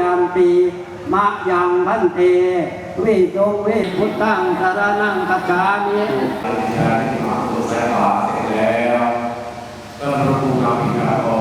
ยันตีมะยังพันเตวิโตเวพุทธังสารนังกัจจามิงานที่มาตัวแสบาเสร็จแล้วเริ่มรู้นำอินทร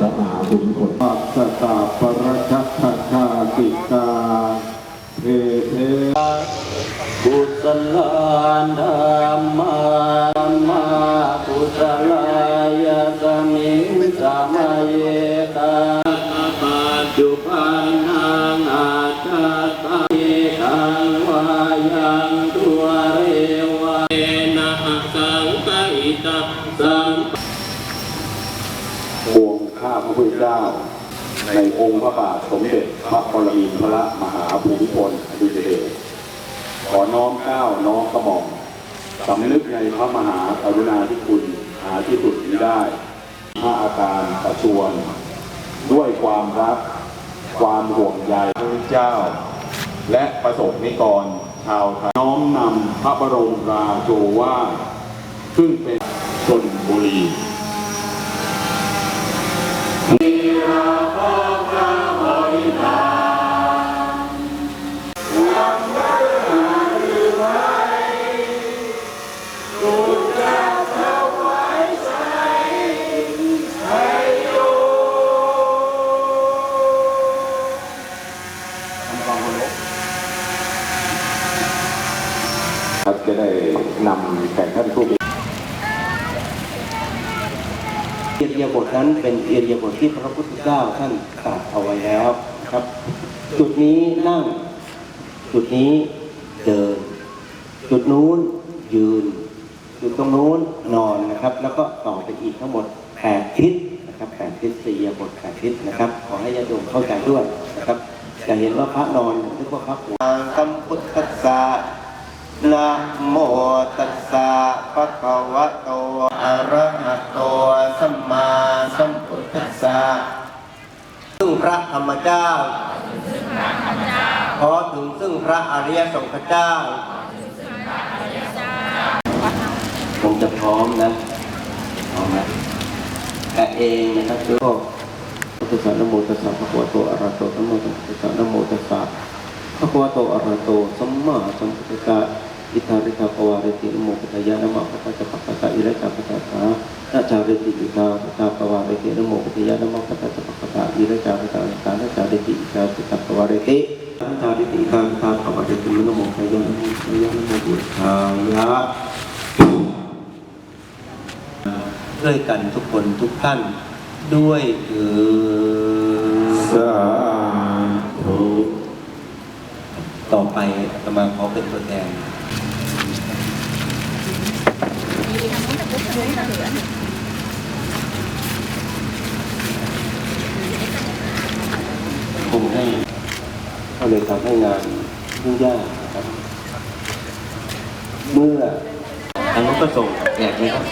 พระประมินทรมหาภูมิพล เจ้าในองค์พระบาทสมเด็จพระปรมินทรมหาภูมิพลอดุลยเดชขอน้อมเก้าน้อมกระหม่อมสำนึกในพระมหากรุณาธิคุณหาที่สุดมิได้พระอาการประชวน ด้วยความรัก ความห่วงใยพระเจ้า และประสบนิกรชาวไทยน้อมนำพระบรมราโชวาซึ่งเป็นชนบุรี ได้นำแขกท่านผู้มีเอียบทนั้นเป็นเอียบทที่พระพุทธเจ้าท่านตรัสเอาไว้แล้วครับ จุดนี้นั่ง จุดนี้เดิน จุดนู้นยืน จุดตรงนู้นนอนนะครับ แล้วก็ต่อไปอีกทั้งหมดแปดทิศนะครับแปดทิศสี่เอียบทแปดทิศนะครับ ขอให้ญาติโยมเข้าใจด้วยนะครับจะเห็นว่าพระนอนนึกว่าพระหัวสัมพุทธัสส นะโมตัสสะภะคะวะโตอะระหะโตสัมมาสัมพุทธัสสะซึ่งพระธรรมเจ้า ขอถึงซึ่งพระอริยสงฆ์เจ้า ผมจะพร้อมนะพร้อมนะแต่เองนะครับคือก็พุทธะนโมตัสสะภะคะวะโตอะระหะโตสัมมาสัมพุทธัสสะนะโมตัสสะ ภะควะโตอระหะโตสัมมาสัมพุทธะอิทาริทาปวาริติโมปทายานมะปะตะปะปะตะอิระกาปะตะสานาจาริติอิทาริทาปวาริติโมปทายานมะปะตะปะปะตะอิระกาปะตะสานาจาริติอิทาริทาปวาริตินาจาริติอิทาริทาปวาริติโมปทายานมะปะตะยานโมบุทายะด้วยกันทุกคนทุกท่านด้วยเถิดสาธุ ต่อไปอาตมาขอเป็นตัวแทนคงให้ก็เลยทำให้งานยุ่งยากนะครับ เมื่อทางนู้นก็ส่งแจกนี้ครับ